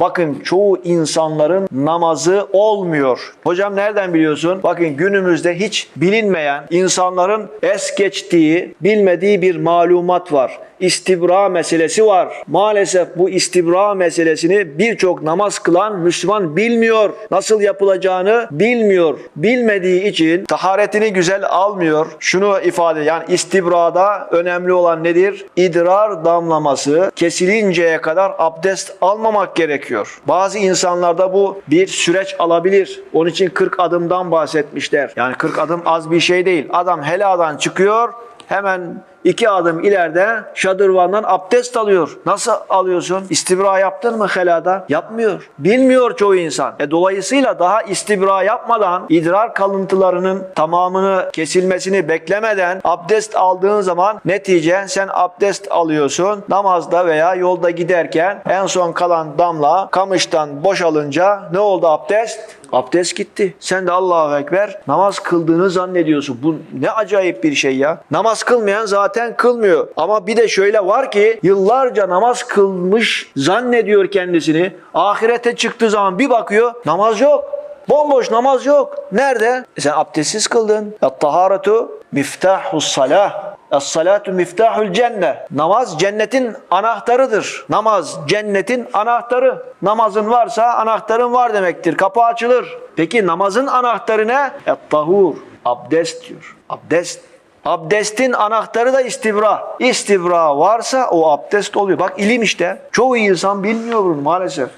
Bakın çoğu insanların namazı olmuyor. Hocam nereden biliyorsun? Bakın günümüzde hiç bilinmeyen insanların es geçtiği, bilmediği bir malumat var. İstibra meselesi var. Maalesef bu istibra meselesini birçok namaz kılan Müslüman bilmiyor. Nasıl yapılacağını bilmiyor. Bilmediği için taharetini güzel almıyor. Şunu ifade yani istibrada önemli olan nedir? İdrar damlaması kesilinceye kadar abdest almamak gerekiyor. Bazı insanlarda bu bir süreç alabilir. Onun için 40 adımdan bahsetmişler. Yani 40 adım az bir şey değil. Adam heladan çıkıyor hemen iki adım ileride şadırvandan abdest alıyor. Nasıl alıyorsun? İstibra yaptın mı helada? Yapmıyor. Bilmiyor çoğu insan. E dolayısıyla daha istibra yapmadan idrar kalıntılarının tamamını kesilmesini beklemeden abdest aldığın zaman netice sen abdest alıyorsun. Namazda veya yolda giderken en son kalan damla kamıştan boşalınca ne oldu abdest? Abdest gitti. Sen de Allahu Ekber namaz kıldığını zannediyorsun. Bu ne acayip bir şey ya. Namaz kılmayan zaten kılmıyor. Ama bir de şöyle var ki yıllarca namaz kılmış zannediyor kendisini. Ahirete çıktığı zaman bir bakıyor namaz yok. Bomboş namaz yok. Nerede? E sen abdestsiz kıldın. Et-taharatu miftahus salah. Es-salatu miftahul cennet. Namaz cennetin anahtarıdır. Namaz cennetin anahtarı. Namazın varsa anahtarın var demektir. Kapı açılır. Peki namazın anahtarı ne? Et-tahur. Abdest diyor. Abdest. Abdestin anahtarı da istibra. İstibra varsa o abdest oluyor. Bak ilim işte. Çoğu insan bilmiyor bunu maalesef.